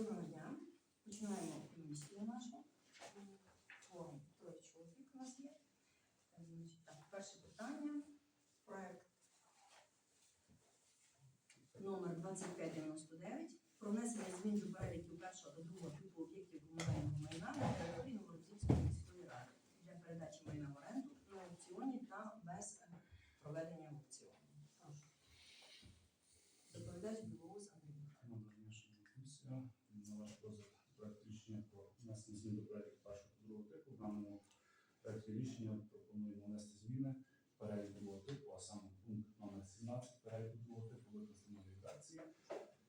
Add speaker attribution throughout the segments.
Speaker 1: Доброго дня. Починаємо комісію нашу. Форум троє чоловік у нас є. Так, перше питання. Проект номер 2599 про внесення змін до переліків першого та другого типу об'єктів комунального майна на території Новорозівської міської ради для передачі майна в оренду на аукціоні та без проведення аукціону. Доповідач Білоус Андрій Михайлович.
Speaker 2: Доброго дня, шановна комісія. На ваш розгляд проект рішення про внесення змін до переліку першого та другого типу. В даному проекті рішення пропонуємо внести зміни в перелік другого типу, а саме пункт номер 17 переліку другого типу викласти нові редакції.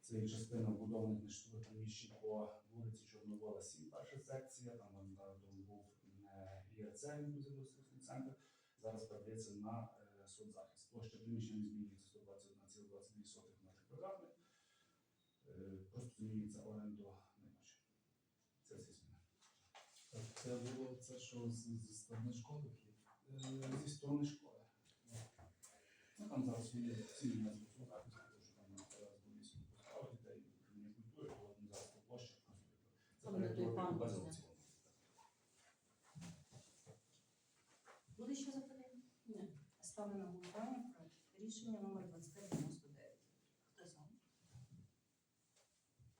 Speaker 2: Це є частина вбудованих нежитлових приміщень по вулиці Чорновола, 7, перша секція. Там орендатором був е, ІРЦ, інклюзивно-ресурсний центр. Зараз передається на е, соцзахист. Площа приміщення змінюється 121,22 метрів квадратних. Е, Просто змінюється оренду найменше. Це всі зміни.
Speaker 3: Так, Це було що зі сторони школи вхід.
Speaker 2: Е, Зі сторони школи. Ну, там зараз є цілі на захист, тому що там зараз буде вісім поставок дітей управління культури, то от зараз по площах це
Speaker 1: Там, той пан
Speaker 2: без
Speaker 1: буде.
Speaker 2: аукціону.
Speaker 1: Буде ще запитання? Ні. Ставлю на голосування проект рішення номер 2599. Хто за?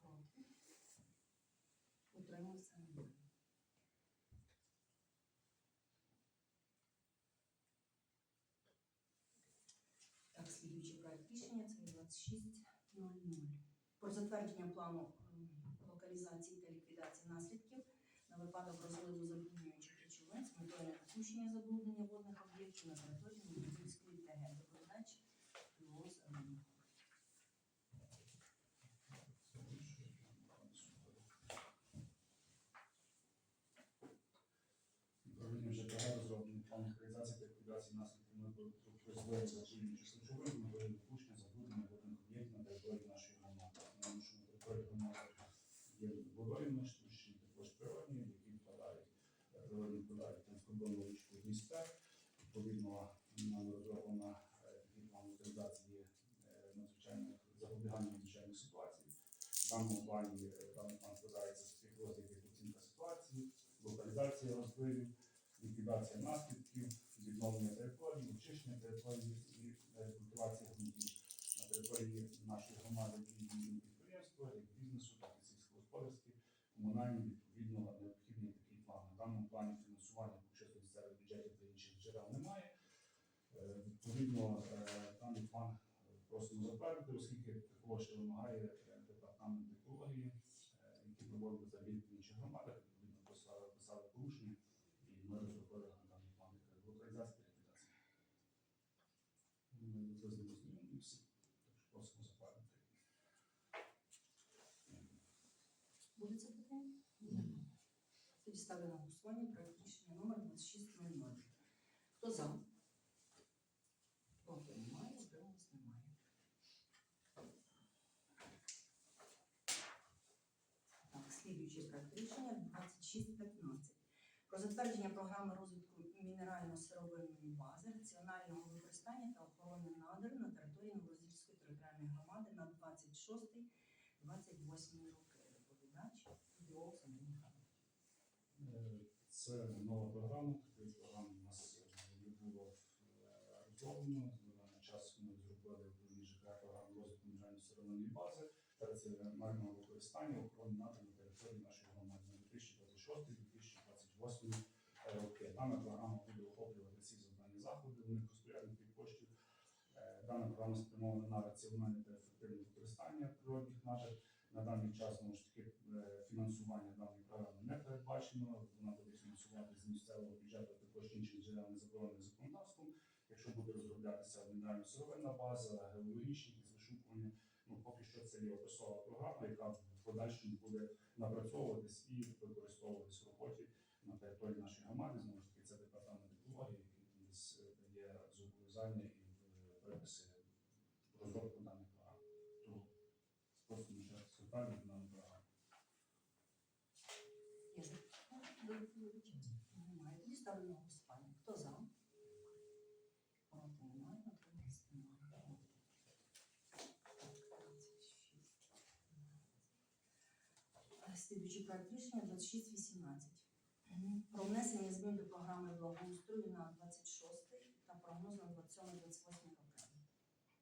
Speaker 1: Проти? Утримався? Немає. Так, слідуючий проект рішення це 2600. Про затвердження плану локалізації та ліквідації наслідків на випадок розливу забруднюючих речовин з метою недопущення забруднення водних об'єктів на території Новодільської ТГ. Доповідач Львов Андрій.
Speaker 2: Управління ЖКГ розроблений план локалізації та ліквідації наслідків розвитку забруднюючих речовин з метою недопущення забруднення водних об'єктів на території нашої громади. Тому що на території громади є водойми, штучні також природні, які впадають, е, природні впадають на кордонну річку Дністер. Відповідно, нами розроблена е, такий план локалізації е, надзвичайних запобігання надзвичайних ситуацій. В даному плані е, даний план складається з як оцінка ситуації, локалізація розпливів, ліквідація наслідків, відновлення території, очищення території і е, культивація ґрунтів на території нашої громади і підприємства, як бізнесу, так і сільськогосподарські, комунальні, відповідно, необхідний такий план. На даному плані фінансування що місцевих бюджетів та інших джерел немає. Е, Відповідно, е, даний план просимо затвердити, оскільки такого вимагає е, завід в інших громадах, відповідно писали, порушення, і ми розробили на даний план локалізації ліквідації. Ми з ним ознайомилися, так що просимо затвердити.
Speaker 1: Буде це питання? Тоді ставлю на голосування проект рішення номер 2600. Хто за? Проти немає, утрималось немає. Так, слідуючий проект рішення 2615. Про затвердження програми розвитку мінерально-сировинної бази, раціонального використання та охорони надр на території Новозірської територіальної громади на 26-28 роки. Доповідач Біолог Андрій Михайлович.
Speaker 2: Е, Це нова програма. Такої програми у нас не було е, розроблено. На час ми зробили в ЖК програму розвитку мінеральної сировинної бази та раціонального використання охорони надр на території нашої громади на 2026-2028 роки. Дана програма буде охоплювати всі завдані заходи в них розпорядників коштів. Е, Дана програма спрямована на раціональне та ефективне використання природних надр. На даний час знову ж таки е, фінансування даної програми не передбачено. Вона буде фінансувати з місцевого бюджету також інших джерел не заборонених законодавством. Якщо буде розроблятися мінерально сировинна база, геологічні якісь вишукування, ну поки що це є описова програма, яка в подальшому буде напрацьовуватись і використовуватись в роботі на території нашої громади. Знову ж таки, це департамент екології, який е, дає зобов'язання і в переписи розробку даних програм. Тому просто програми.
Speaker 1: Є запитання до доповідача? Немає. Тоді ставлю на голосування. Хто за? Проти немає, утрималось немає. Так, 26. Слідуючий проект рішення 2618. Про внесення змін до програми благоустрою на 26 та прогноз на 27-28 роки.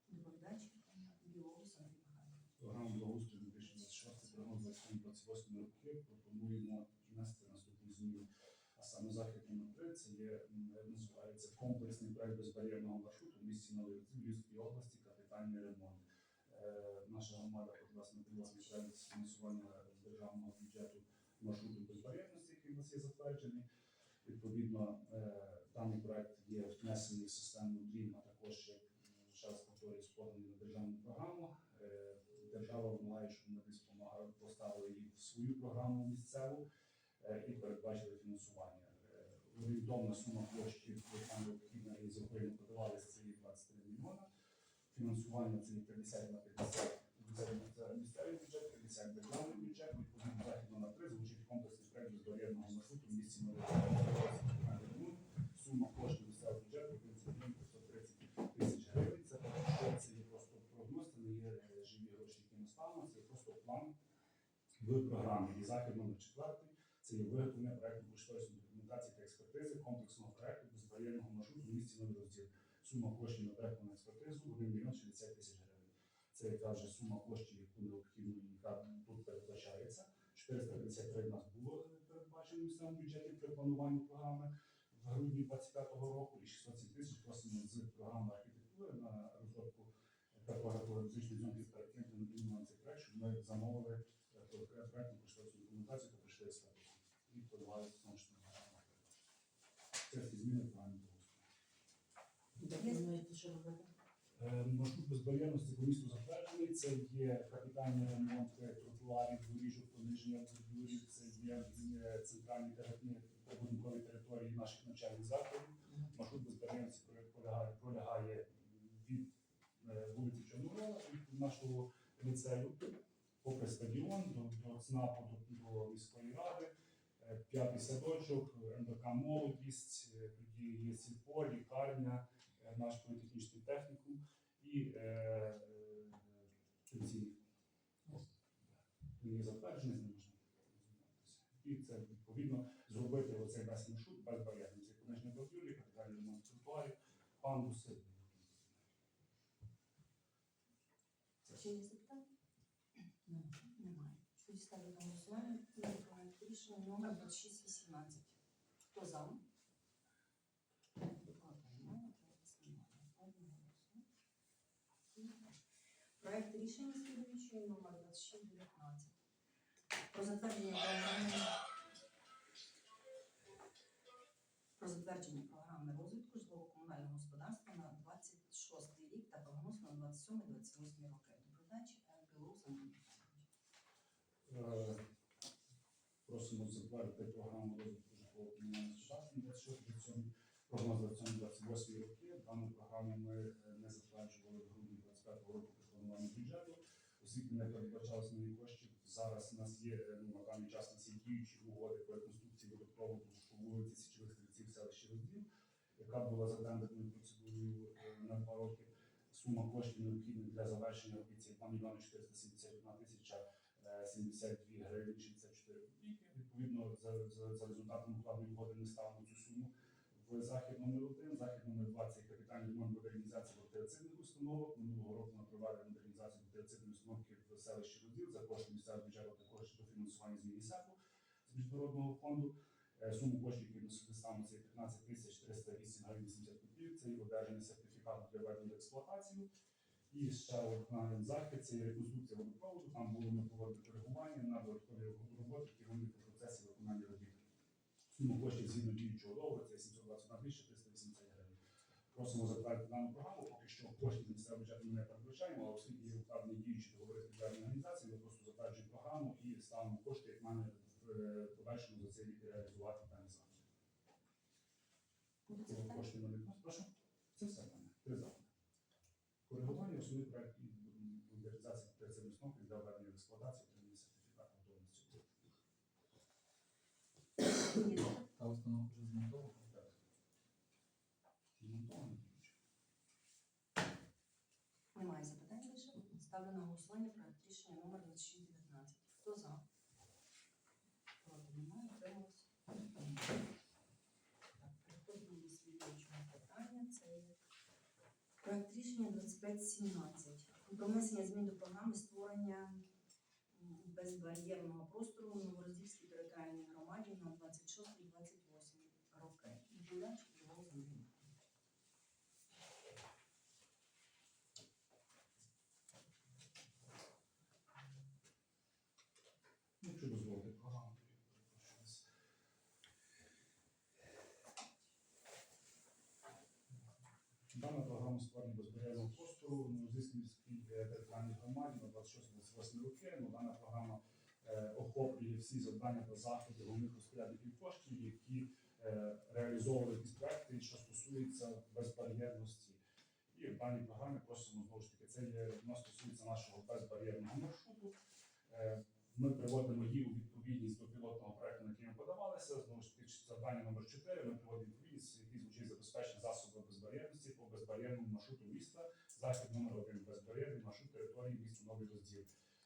Speaker 1: Доповідач Білоус Андрій Михайлович.
Speaker 2: Програму благоустрою 2026 програму 27-28 роки пропонуємо внести наступні зміни. А саме захід номер 3 це є називається комплексний проект безбар'єрного маршруту в місті Розділ Львівської області, капітальний ремонт. Е, Наша громада подалась на пілотний фінансування державного бюджету маршруту безбар'єрності, який у нас є затверджений. Відповідно, е, даний проект є внесений в систему ДРІМ, а також як ще повторюю, поданий на державну програму. Е, Держава вимагає, щоб ми десь поставили її в свою програму місцеву е, і передбачили фінансування. Орієнтовна сума коштів, яка необхідна і з ми подавалися, це є 23 мільйона. Фінансування це 50 на 50. Місцевий бюджет, 50 державний бюджет. Відповідно, захід номер 3 звучить комплексний проект безбар'єрного маршруту в місті Новий Сума коштів місцевого бюджету 30 мільйонів 530 тисяч гривень. Це це є просто прогноз, це не є е, живі гроші, які ставимо, це просто план в програмі. І захід номер 4 це є виготовлення проекту кошторисної документації та експертизи комплексного проекту безбар'єрного маршруту в місті Новий Розділ. Сума коштів на проектну експертизу 1 мільйон 60 тисяч гривень. Це яка вже сума коштів, яку необхідно, яка тут передбачається. 453 в нас було передбачено в бюджеті при плануванні програми в грудні 25-го року і 607 тисяч просимо з програми архітектури на розробку топографічної зйомки перекинути на цей проект, щоб ми замовили проектну кошторисну документацію та прийшли експертизу. І подавали ж таки. Це всі зміни в програмі благоустрою.
Speaker 4: Плануєте, що?
Speaker 2: Е, Маршрут безбар'єрності по місту затверджений. Це є капітальний ремонт е, тротуарів, доріжок, пониження бордюрів, це є е, центральні прибудинкові території наших навчальних закладів. Маршрут безбар'єрності пролягає, пролягає від вулиці Чорновола, від нашого ліцею, попри стадіон, до, до ЦНАПу, до, до міської ради. П'ятий садочок, МВК молодість, тоді є сільпо, лікарня, наш політехнічний технікум і е, е, пенсійний. Він є затверджений, з ним можна. І це відповідно зробити оцей весь маршрут безбар'єрним. Це пониження бордюрів, капітальний ремонт тротуарів, пандуси.
Speaker 1: Чи є запитання? Немає. Тоді ставлю на голосування рішення номер 2618. Хто за? Проект рішення слідуючий номер 2619. Про затвердження програми про затвердження програми розвитку житлово-комунального господарства на 26 рік та прогноз на 27-28 роки. Доповідач Білоус Андрій
Speaker 2: Просимо затвердити програму розвитку житлово-комунального господарства на 26-27, прогноз 27-28 роки. Дану програму ми е, не затверджували в грудні 25 року при плануванні бюджету, оскільки не передбачалось нові коштів. Зараз у нас є е, ну, на даний час нас є діючі угоди по реконструкції водопроводу по вулиці Січових стрільців селищі Розділ, яка була за тендерною процедурою е, на два роки. Сума коштів необхідна для завершення робіт це 2 мільйони 471 тисяча е, 72 гривень 64 копійки. Відповідно, за, за, за результатом укладної угоди ми ставимо цю суму захід номер 1 захід номер 2 це капітальний ремонт модернізації бактерицидних установок. Минулого року ми провели модернізацію бактерицидної установки в селищі Розділ за кошти місцевого бюджету, також дофінансування з МІНІСЕФу з міжнародного фонду. Е, Суму коштів, які ми ставимо, це 15 тисяч 308 гривень 80 копійок. Це і одержання сертифікату для введення в експлуатацію. І ще один захід це реконструкція водопроводу. Там було ми проводити коригування на додаткові роботи, які вони процесі виконання робіт. Сума коштів згідно діючого договору це 721 тисяча 380 гривень. Просимо затвердити дану програму. Поки що коштів місцевого бюджету ми не передбачаємо, але оскільки є укладені діючі договори з підрядною організацією, ми просто затверджуємо програму і ставимо кошти, як мене в е, подальшому за цей рік реалізувати дані заходи. Кошти ми не прошу. Це все в мене. Три заходи. Коригування основний проект
Speaker 3: постанова вже змонтована.
Speaker 1: Немає запитань більше. Ставлю на голосування проект рішення номер 2619. Хто за? Проти немає, утримався. Переходимо до слідуючого питання. Це проект рішення 2517. Про внесення
Speaker 2: змін до програми створення безбар'єрного простору Дана програма створення безбар'єрного простору Новозійській міській е, територіальній громаді на 26-28 роки. Ну, дана програма е, охоплює всі завдання та заходи головних розпорядників коштів, які е, реалізовували якісь проекти, що стосуються безбар'єрності. І в даній програмі просимо знову ж таки, це є воно стосується нашого безбар'єрного маршруту. Е, Ми приводимо її у відповідність до пілотного проекту, на який ми подавалися. Знову ж таки, завдання номер 4 Ми приводимо відповідність, який звучить забезпечення засобів безбар'єрності по безбар'єрному маршруту міста. Захід номер 1 безбар'єрний маршрут території міста Новий розділ.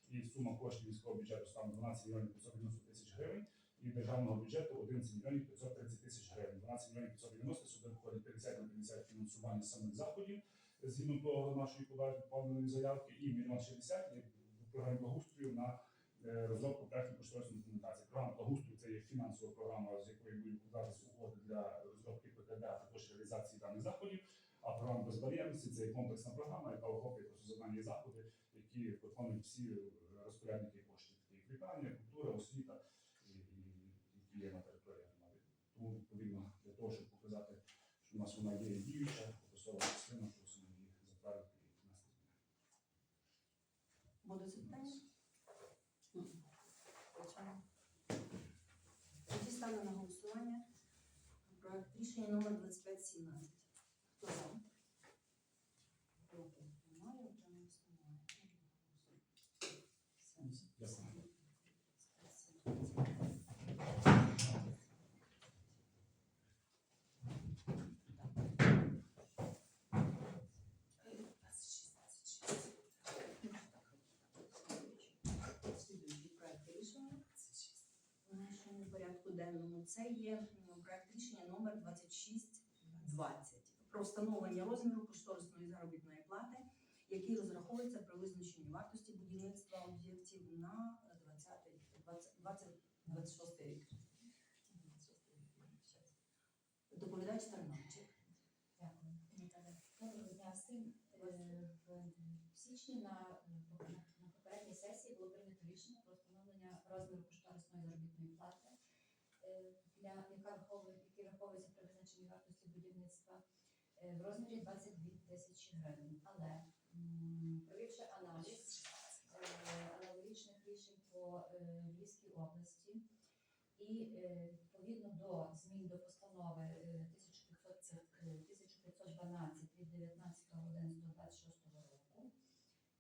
Speaker 2: І сума коштів міського бюджету стане 12 мільйонів 590 тисяч гривень. І державного бюджету 11 мільйонів 530 тисяч гривень. 12 мільйонів 590 сюди входить 50 на 50 фінансування самих заходів згідно того нашої поданої заявки, і мільйон 60 є в програмі благоустрою на розробку проектно кошторисної документації. Програма благоустрою це є фінансова програма, з якої будуть укладатися угоди для розробки ПКД, а також реалізації даних заходів. А програма безбар'єрності це є комплексна програма, яка охоплює завдання заходи, які виконують всі е, розпорядники коштів, такі як лікарня, культура, освіта і, і, які є на території. Тому відповідно для того, щоб показати, що у нас вона є діюча, посова частина, просимо її затвердити і внести зміни.
Speaker 1: Буде запитання? Ні. По цьому? Тоді ставлю на голосування проект рішення номер 2517. Хто за? Проти? Немає, утримались? Немає.
Speaker 2: Дякую.
Speaker 1: Слідуючий проект рішення в нашому порядку денному. Рішення номер 2620 про встановлення розміру кошторисної заробітної плати, який розраховується при визначенні вартості будівництва об'єктів на 20, 20, 20, 26 рік. Доповідач Тарнавчик.
Speaker 4: Дякую. Доброго дня всім. Е, В січні на, на попередній сесії було прийнято рішення про встановлення розміру кошторисної заробітної плати, е, для яка враховує, який враховується при визначенні вартості будівництва е, в розмірі 22 тисячі гривень. Але провівши аналіз е, аналогічних рішень по е, Львівській області і е, відповідно до змін до постанови е, 1500 е, 1512 від 19.11.26 року,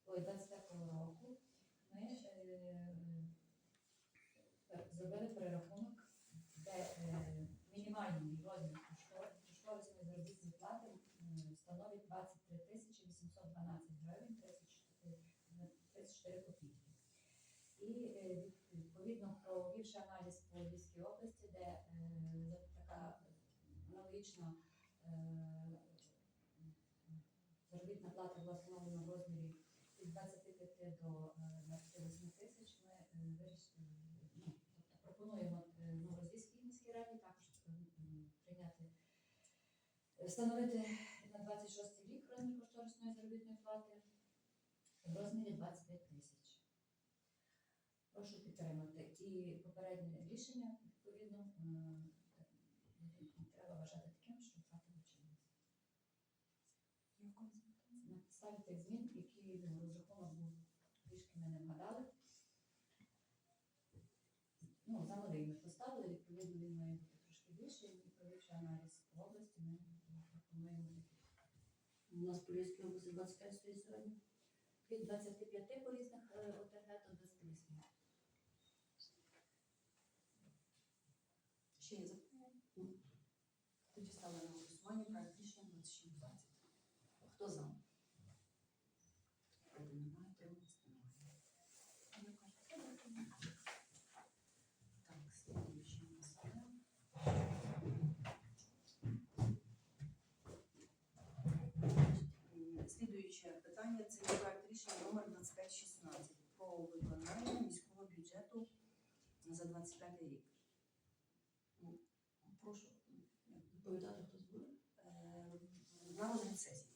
Speaker 4: ой, 25 року, ми е, е, зробили перерахунок, де е, мінімальний розмір коштор- кошторисної заробітної плати м, становить 23 тисячі 812 гривень 34 34 копійки. І е, від- відповідно провівши аналіз по Львівській області, де е, така аналогічна е, заробітна плата була встановлена в розмірі від 25 до е, 28 тисяч, ми ну, тобто пропонуємо е, Новороздільській міській раді також прийняти, встановити на 26 рік розмір кошторисної заробітної плати в розмірі 25 тисяч. Прошу підтримати. І попереднє рішення, відповідно, треба вважати таким, що втратило чинність. На підставі тих змін, які ну, розрахунок був трішки ми не вгадали. Ну, за ми поставили, відповідно, він має бути трошки більший, і провівши аналіз по області, ми пропонуємо.
Speaker 5: У нас по Львівській області 25 стоїть сьогодні.
Speaker 4: від 25 по різних е, ОТГ до 28.
Speaker 1: Ще є запитання? Тоді ставлю на голосування проект рішення 2620. Хто за? Проти немає, утримались? Немає. Так, слідуючий у нас іде. Слідуюче питання це є проект рішення номер 2516 про виконання міського бюджету за 25 рік. Ну, Прошу
Speaker 5: Доповідати хтось буде?
Speaker 1: е, на розгляд сесії.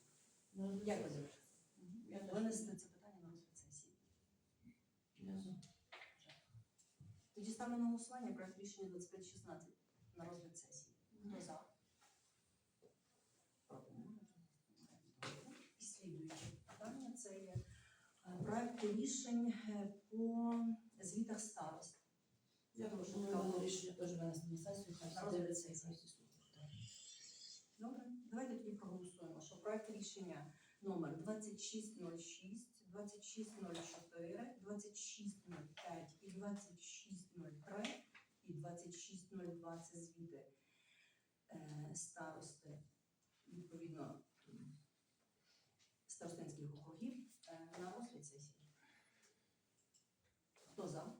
Speaker 1: Думаєте? Винести це питання на розгляд сесії. Тоді ставлю на голосування проект рішення 2516 на розгляд сесії. Хто за? Проти немає. Добре. І слідуюче питання це є проекти рішень е, по звітах старост.
Speaker 5: Я прошу на рішення теж винести на сесію, хай дивляться, хай.
Speaker 1: Добре, давайте тоді проголосуємо, що проект рішення номер 2606, 2604, 2605 і 2603 і 2602 це звіти е, старости, відповідно, старостинських округів на розгляд сесії. Хто за?